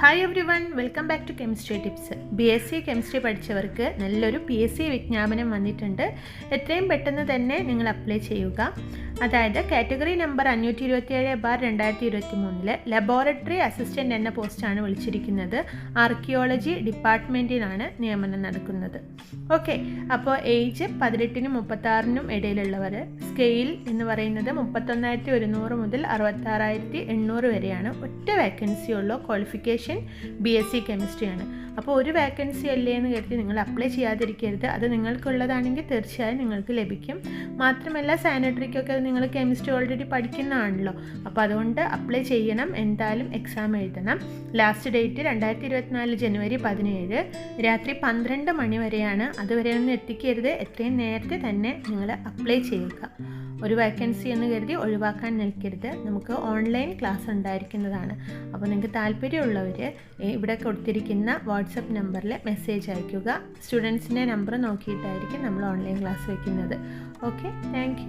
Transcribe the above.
Hi everyone welcome back to chemistry tips B S C chemistry പഠിച്ചവർക്ക് നല്ലൊരു P S C വിജ്ഞാപനം വന്നിട്ടുണ്ട്. എത്രയും പെട്ടെന്ന് തന്നെ നിങ്ങൾ അപ്ലൈ ചെയ്യുക. അതായത് കാറ്റഗറി നമ്പർ അഞ്ഞൂറ്റി ഇരുപത്തിയേഴ് ബാർ രണ്ടായിരത്തി ഇരുപത്തി മൂന്നിൽ ലബോറട്ടറി അസിസ്റ്റന്റ് എന്ന പോസ്റ്റാണ് വിളിച്ചിരിക്കുന്നത്. ആർക്കിയോളജി ഡിപ്പാർട്ട്മെന്റിനാണ് നിയമനം നടക്കുന്നത്. ഓക്കെ അപ്പോൾ ഏജ് പതിനെട്ടിനും മുപ്പത്താറിനും ഇടയിലുള്ളവർ സ്കെയിൽ എന്ന് പറയുന്നത് മുപ്പത്തൊന്നായിരത്തി ഒരുന്നൂറ് മുതൽ അറുപത്താറായിരത്തി എണ്ണൂറ് വരെയാണ്. ഒറ്റ വേക്കൻസി ഉള്ളൂ ക്വാളിഫിക്കേഷൻ ബി എസ് സി കെമിസ്ട്രിയാണ് അപ്പോൾ ഒരു വേക്കൻസി അല്ലേ എന്ന് കരുതി നിങ്ങൾ അപ്ലൈ ചെയ്യാതിരിക്കരുത്. അത് നിങ്ങൾക്കുള്ളതാണെങ്കിൽ തീർച്ചയായും നിങ്ങൾക്ക് ലഭിക്കും. മാത്രമല്ല സാനിറ്ററിക്കൊക്കെ നിങ്ങൾ കെമിസ്ട്രി ഓൾറെഡി പഠിക്കുന്നതാണല്ലോ. അപ്പോൾ അതുകൊണ്ട് അപ്ലൈ ചെയ്യണം. എന്തായാലും എക്സാം എഴുതണം. ലാസ്റ്റ് ഡേറ്റ് രണ്ടായിരത്തി ഇരുപത്തിനാല് ജനുവരി പതിനേഴ്. രാത്രി പന്ത്രണ്ട് മണി വരെയാണ്. അതുവരെ ഒന്നും എത്തിക്കരുത്. എത്രയും നേരത്തെ തന്നെ നിങ്ങൾ അപ്ലൈ ചെയ്യുക. ഒരു വേക്കൻസി എന്ന് കരുതി ഒഴിവാക്കാൻ നിൽക്കരുത്. നമുക്ക് ഓൺലൈൻ ക്ലാസ് ഉണ്ടായിരിക്കുന്നതാണ്. അപ്പോൾ നിങ്ങൾക്ക് താല്പര്യമുള്ളവർ ഇവിടെ കൊടുത്തിരിക്കുന്ന വാട്സപ്പ് നമ്പറിൽ മെസ്സേജ് അയയ്ക്കുക. സ്റ്റുഡൻസിന്റെ നമ്പർ നോക്കിയിട്ടായിരിക്കും നമ്മൾ ഓൺലൈൻ ക്ലാസ് വയ്ക്കുന്നത് ഓക്കെ താങ്ക്